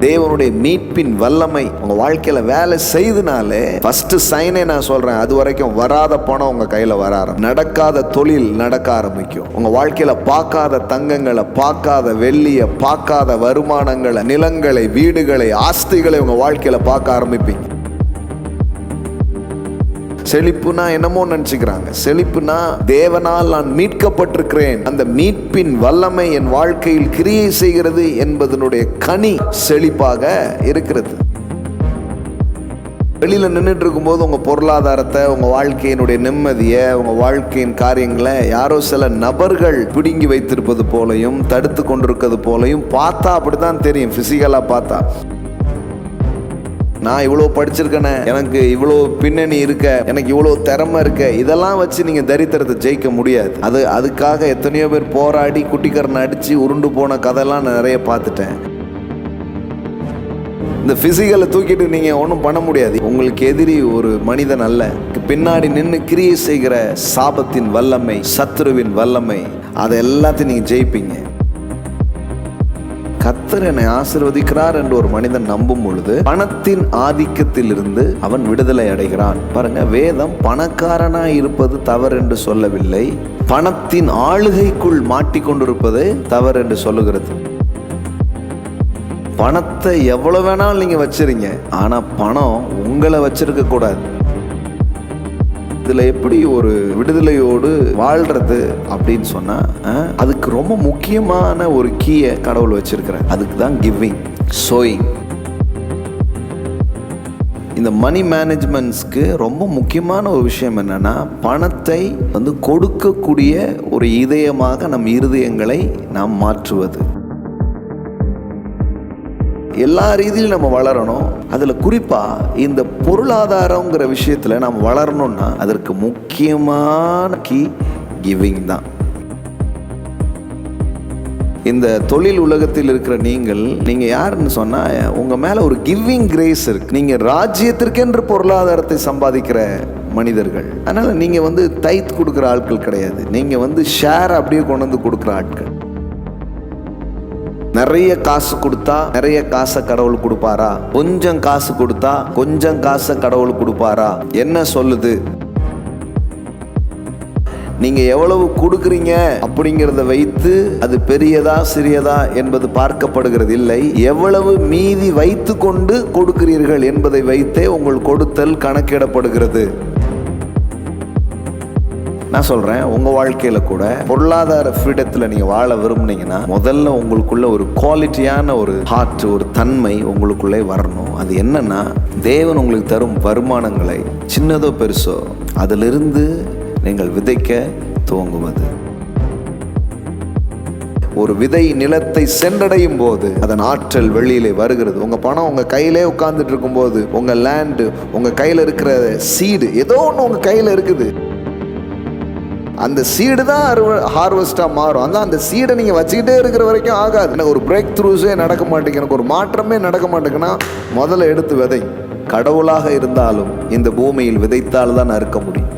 தேவனுடைய மீட்பின் வல்லமை உங்க வாழ்க்கையில வேலை செய்தனாலே ஃபர்ஸ்ட் சைனே நான் சொல்றேன் அது வரைக்கும் வராத பணம் உங்க கையில வர ஆரம்பிக்கும். நடக்காத தொழில் நடக்க ஆரம்பிக்கும். உங்க வாழ்க்கையில பார்க்காத தங்கங்களை பார்க்காத வெள்ளிய பார்க்காத வருமானங்களை நிலங்களை வீடுகளை ஆஸ்திகளை உங்க வாழ்க்கையில பார்க்க ஆரம்பிப்பீங்க. செழிப்புனா என்னமோ நினைச்சுக்கிறாங்க. செழிப்புனா தேவனால் நான் மீட்கப்பட்டிருக்கிறேன். அந்த மீட்பின் வல்லமை என் வாழ்க்கையில் கிரியை செய்கிறது என்பதனுடைய கனி செழிப்பாக இருக்கிறது. வெளியில் நின்றுட்டு இருக்கும்போது உங்கள் பொருளாதாரத்தை உங்கள் வாழ்க்கையினுடைய நிம்மதியை உங்கள் வாழ்க்கையின் காரியங்களை யாரோ சில நபர்கள் பிடுங்கி வைத்திருப்பது போலையும் தடுத்து கொண்டிருக்கிறது போலையும் பார்த்தா அப்படித்தான் தெரியும். ஃபிசிக்கலாக பார்த்தா. நான் இவ்வளோ படிச்சிருக்கேனே எனக்கு இவ்வளோ பின்னணி இருக்க எனக்கு இவ்வளோ திறமை இருக்க இதெல்லாம் வச்சு நீங்கள் தரித்திரத்தை ஜெயிக்க முடியாது. அது அதுக்காக எத்தனையோ பேர் போராடி குட்டிக்கரனை அடித்து உருண்டு போன கதையெல்லாம் நான் நிறைய பார்த்துட்டேன். இந்த ஃபிசிக்கலை தூக்கிட்டு நீங்கள் ஒன்றும் பண்ண முடியாது. உங்களுக்கு எதிரி ஒரு மனிதன் அல்ல. பின்னாடி நின்று கிரியை செய்கிற சாபத்தின் வல்லமை சத்ருவின் வல்லமை அதை எல்லாத்தையும் நீங்கள் ஜெயிப்பீங்க. கத்தர் என்னை ஆசிர்வதிக்கிறார் என்று ஒரு மனிதன் நம்பும் பொழுது பணத்தின் ஆதிக்கத்தில் இருந்து அவன் விடுதலை அடைகிறான். பாருங்க வேதம் பணக்காரனாய் இருப்பது தவறு என்று சொல்லவில்லை. பணத்தின் ஆளுகைக்குள் மாட்டிக்கொண்டிருப்பது தவறு என்று சொல்லுகிறது. பணத்தை எவ்வளவு வேணாலும் நீங்க வச்சிருங்க. ஆனா பணம் உங்களை வச்சிருக்க கூடாது இதில் எப்படி ஒரு விடுதலையோடு வாழ்றது அப்படின்னு சொன்னால் அதுக்கு ரொம்ப முக்கியமான ஒரு கீயை கடவுள் வச்சுருக்கிறேன் அதுக்கு தான் கிவிங் சோயிங் இந்த மணி மேனேஜ்மெண்ட்ஸ்க்கு ரொம்ப முக்கியமான ஒரு விஷயம் என்னென்னா பணத்தை வந்து கொடுக்கக்கூடிய ஒரு இதயமாக நம் இருதயங்களை நாம் மாற்றுவது. எல்லா ரீதியிலும் நம்ம வளரணும். அதில் குறிப்பாக இந்த பொருளாதாரங்கிற விஷயத்தில் நாம் வளரணும்னா அதற்கு முக்கியமான கீ கிவிங் தான். இந்த தொழில் உலகத்தில் இருக்கிற நீங்கள் நீங்கள் யாருன்னு சொன்னால் உங்கள் மேலே ஒரு கிவிங் கிரேஸ் இருக்கு. நீங்கள் ராஜ்யத்திற்கென்று பொருளாதாரத்தை சம்பாதிக்கிற மனிதர்கள். அதனால் நீங்கள் வந்து தைத் கொடுக்குற ஆட்கள் கிடையாது. நீங்கள் வந்து ஷேர் அப்படியே கொண்டு வந்து கொடுக்குற ஆட்கள். நிறைய காசு கொடுத்தா நிறைய காசை கடவுள் கொடுப்பாரா? கொஞ்சம் காசு கொடுத்தா கொஞ்சம் காசை கடவுள் கொடுப்பாரா? என்ன சொல்லுது? நீங்க எவ்வளவு கொடுக்குறீங்க அப்படிங்கிறத வைத்து அது பெரியதா சிறியதா என்பது பார்க்கப்படுகிறது இல்லை. எவ்வளவு மீதி வைத்து கொண்டு கொடுக்கிறீர்கள் என்பதை வைத்தே உங்கள் கொடுத்தல் கணக்கிடப்படுகிறது. நான் சொல்கிறேன் உங்கள் வாழ்க்கையில் கூட பொருளாதார ஃப்ரீடத்தில் நீங்கள் வாழ விரும்புனீங்கன்னா முதல்ல உங்களுக்குள்ள ஒரு குவாலிட்டியான ஒரு ஹார்ட் ஒரு தன்மை உங்களுக்குள்ளே வரணும். அது என்னன்னா தேவன் உங்களுக்கு தரும் வருமானங்களை சின்னதோ பெருசோ அதிலிருந்து நீங்கள் விதைக்க துவங்குவது. ஒரு விதை நிலத்தை சென்றடையும் போது அதன் ஆற்றல் வெளியிலே வருகிறது. உங்கள் பணம் உங்கள் கையிலே உட்கார்ந்துட்டு இருக்கும்போது உங்கள் லேண்டு உங்கள் கையில் இருக்கிற சீடு ஏதோ ஒன்று உங்கள் கையில் இருக்குது. அந்த சீடு தான் ஹார்வெஸ்டாக மாறும். அதான் அந்த சீடை நீங்கள் வச்சுக்கிட்டே இருக்கிற வரைக்கும் ஆகாது. எனக்கு ஒரு பிரேக் த்ரூஸே நடக்க மாட்டேங்குது. எனக்கு ஒரு மாற்றமே நடக்க மாட்டேங்குன்னா முதல்ல எடுத்து விதை. கடவுளாக இருந்தாலும் இந்த பூமியில் விதைத்தால் தான் அறுக்க முடியும்.